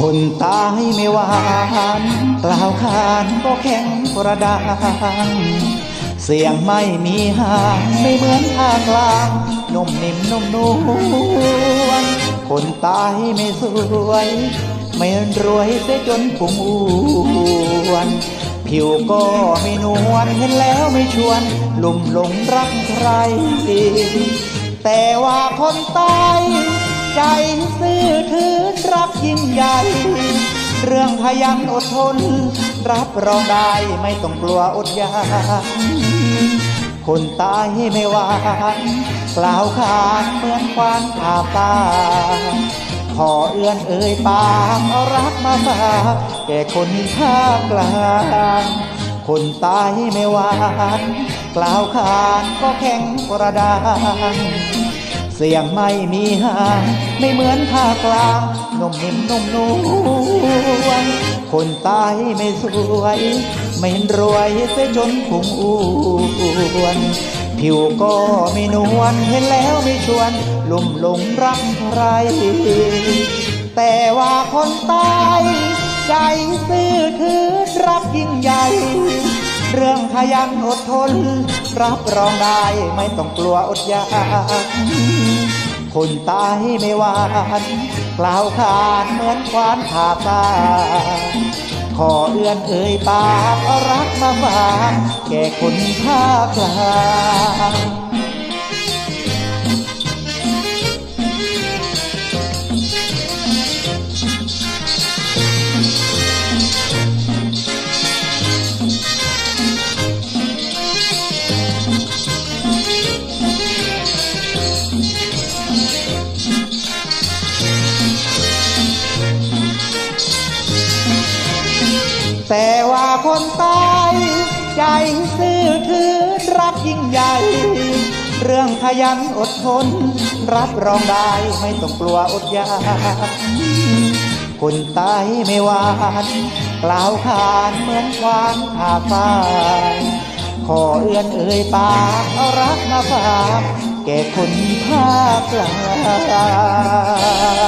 คนตายไม่วานกล่าวขานก็แข็งกระด้างเสียงไม่มีห่างไม่เหมือนภาคกลางนุ่มนิ่มนุ่มนวลคนตายไม่สวย ไม่รวยเสียจนปุ่งอ้วนผิวก็ไม่นวลเห็นแล้วไม่ชวนลุ่มหลงรักใคร แต่ว่าคนตาย ใจซื่อถือรักยิ่งใหญ่ เรื่องพยันอดทน รับรองได้ไม่ต้องกลัวอดอยากคนตายไม่หวานกล่าวขานเหมือนควานผ่าป่าขอเอื้อนเอ่ยปากเอารักมาฝากแก่คนภาคกลางคนตายไม่หวาน กล่าวขานก็แข็งกระดาง เสียงไม่มีห่างไม่เหมือนภาคกลางนุ่มนิ่มนุ่มนวลคนตายไม่สวย ไม่รวยเสียจนพุงอ้วนผิวก็ไม่นวลเห็นแล้วไม่ชวนลุ่มหลงรักใคร แต่ว่าคนตายใจซื่อถือรักยิ่งใหญ่ เรื่องขยันอดทน รับรองได้ไม่ต้องกลัวอดอยากคนตายไม่วานกล่าวขานเหมือนควานผ่าป่าขอเอื้อนเอ่ยปากเอารักมาฝากแก่คนภาคกลาง แต่ว่าคนตายใจซื่อถือรักยิ่งใหญ่ เรื่องขยันอดทน รับรองได้ไม่ต้องกลัวอดอยากคนตายไม่หวานกล่าวขานเหมือนควานผ่าฟ้าขอเอื้อนเอ่ยปากเอารักมาฝากแก่คนภาคกลาง